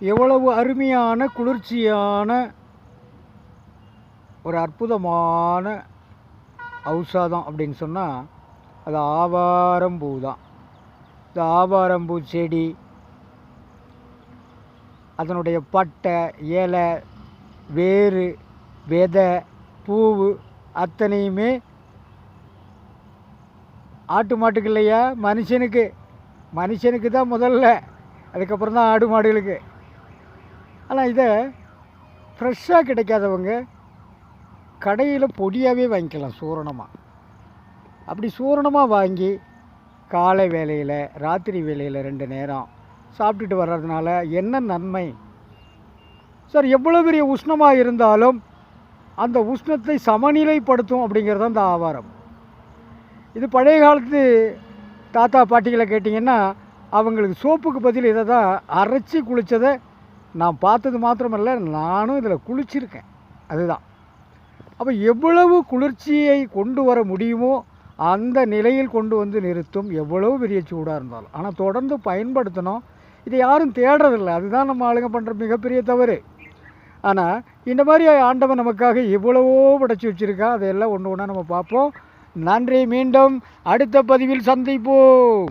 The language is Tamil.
எவ்வளவு அருமையான குளிர்ச்சியான ஒரு அற்புதமான ஔஷதம் அப்படின்னு சொன்னால் அது ஆவாரம்பூ தான் இந்த ஆவாரம்பூ செடி அதனுடைய பட்டை இலை வேர் விதை பூவு அத்தனையுமே ஆட்டு மாட்டுக்கு இல்லையா? மனுஷனுக்கு. மனுஷனுக்கு தான் முதல்ல. அதுக்கப்புறம் தான் ஆடு மாடுகளுக்கு. ஆனால் இதை ஃப்ரெஷ்ஷாக கிடைக்காதவங்க கடையில் பொடியாகவே வாங்கிக்கலாம் சூரணமாக அப்படி சூரணமாக வாங்கி காலை வேளையில் ராத்திரி வேளையில் ரெண்டு நேரம் சாப்பிட்டுட்டு வர்றதுனால என்ன நன்மை? சார் எவ்வளோ பெரிய உஷ்ணமாக இருந்தாலும் அந்த உஷ்ணத்தை சமநிலைப்படுத்தும் அப்படிங்கிறது தான் இந்த ஆவாரம். இது பழைய காலத்து தாத்தா பாட்டிகளை கேட்டிங்கன்னா அவங்களுக்கு சோப்புக்கு பதில் இதை தான் அரைச்சி குளித்ததை நான் பார்த்தது மாத்திரமல்ல நானும் இதில் குளிச்சிருக்கேன். அதுதான். அப்போ எவ்வளவு குளிர்ச்சியை கொண்டு வர முடியுமோ அந்த நிலையில் கொண்டு வந்து நிறுத்தும் எவ்வளவு பெரிய சூடாக இருந்தாலும். ஆனால் தொடர்ந்து பயன்படுத்தணும். இதை யாரும் தேடுறதில்ல. அதுதான் நம்ம ஆளுங்க பண்ணுற மிகப்பெரிய தவறு. ஆனால் இந்த மாதிரி ஆண்டவன் நமக்காக எவ்வளவோ படைச்சி வச்சுருக்கா. அதையெல்லாம் ஒன்று ஒன்றா நம்ம பார்ப்போம். நன்றி. மீண்டும் அடுத்த பதிவில் சந்திப்போம்.